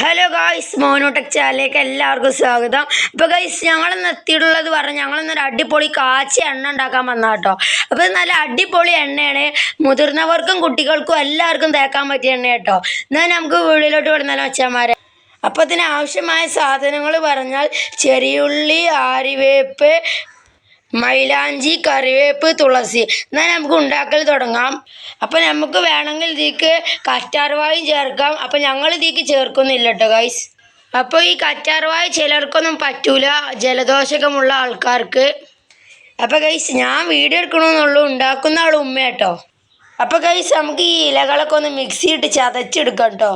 Hello guys മോനോടെക് ചാനലിലേക്ക് എല്ലാവർക്കും സ്വാഗതം. അപ്പോൾ ഗൈസ് ഞങ്ങൾ എത്തിയിട്ടുള്ളത് പറഞ്ഞാൽ ഞങ്ങളിന്നൊരു അടിപൊളി കാച്ചി എണ്ണ ഉണ്ടാക്കാൻ വന്ന കേട്ടോ അപ്പോൾ നല്ല അടിപൊളി എണ്ണയാണ്. മുതിർന്നവർക്കും കുട്ടികൾക്കും എല്ലാവർക്കും തേക്കാൻ പറ്റിയ എണ്ണ കേട്ടോ എന്നാൽ നമുക്ക് വീടിലോട്ട് വിടുന്നാലോ അച്ഛന്മാരെ? അപ്പോൾ ഇതിന് ആവശ്യമായ സാധനങ്ങൾ പറഞ്ഞാൽ ചെറിയുള്ളി ആരിവേപ്പ് മൈലാഞ്ചി കറിവേപ്പ് തുളസി. എന്നാൽ നമുക്ക് ഉണ്ടാക്കൽ തുടങ്ങാം. അപ്പം നമുക്ക് വേണമെങ്കിൽ ഇതിക്ക് കറ്റാർവായും ചേർക്കാം. അപ്പം ഞങ്ങൾ ഇതിക്ക് ചേർക്കുന്നില്ല കേട്ടോ ഗൈസ് അപ്പോൾ ഈ കറ്റാർവായ ചിലർക്കൊന്നും പറ്റൂല. ജലദോഷകമുള്ള ആൾക്കാർക്ക്. അപ്പോൾ ഗൈസ് ഞാൻ വീഡിയോ എടുക്കണമെന്നുള്ളൂ ഉണ്ടാക്കുന്ന ആൾ ഉമ്മ കേട്ടോ അപ്പോൾ ഗൈസ് നമുക്ക് ഈ ഇലകളൊക്കെ ഒന്ന് മിക്സി ഇട്ട് ചതച്ചെടുക്കാം കേട്ടോ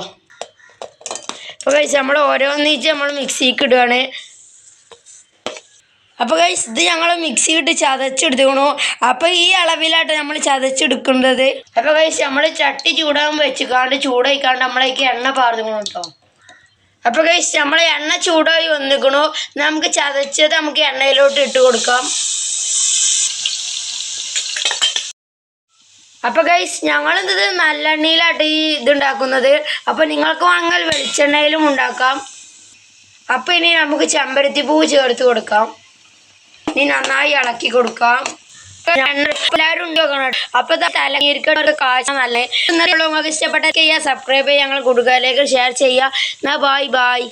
അപ്പോൾ ഗൈസ് നമ്മൾ ഓരോന്നിച്ച് നമ്മൾ മിക്സിക്ക് ഇടുകയാണ് അപ്പോൾ ഗൈസ് ഇത് ഞങ്ങൾ മിക്സി ഇട്ട് ചതച്ചെടുത്തുക്കണു അപ്പോൾ ഈ അളവിലായിട്ട് നമ്മൾ ചതച്ചെടുക്കുന്നത്. അപ്പോൾ ഗൈസ് നമ്മൾ ചട്ടി ചൂടാകുമ്പോൾ വെച്ചിക്കാണ്ട് ചൂടായിക്കാണ്ട് നമ്മളേക്ക് എണ്ണ പാർന്നിക്കണു കേട്ടോ. അപ്പോൾ ഗൈസ് നമ്മൾ എണ്ണ ചൂടായി വന്നിക്കണു നമുക്ക് ചതച്ചത് നമുക്ക് എണ്ണയിലോട്ട് ഇട്ട് കൊടുക്കാം. അപ്പോൾ ഗൈസ് ഞങ്ങളിത് നല്ലെണ്ണയിലാട്ട് ഈ ഇതുണ്ടാക്കുന്നത്. അപ്പോൾ നിങ്ങൾക്ക് വേണമെങ്കിൽ വെളിച്ചെണ്ണയിലും ഉണ്ടാക്കാം. അപ്പോൾ ഇനി നമുക്ക് ചെമ്പരത്തി പൂവ് ചേർത്ത് കൊടുക്കാം. ഇനി നന്നായി ഇളക്കി കൊടുക്കാം. എല്ലാവരും ഉണ്ടാക്കണം അപ്പൊ തലങ്ങിരിക്കണ കാഴ്ച നല്ല? ഇഷ്ടപ്പെട്ട സബ്സ്ക്രൈബ് ചെയ്യുക ഞങ്ങൾ കൂട്ടുകാരിലേക്ക് ഷെയർ ചെയ്യുക. എന്നാ ബായ് ബായ്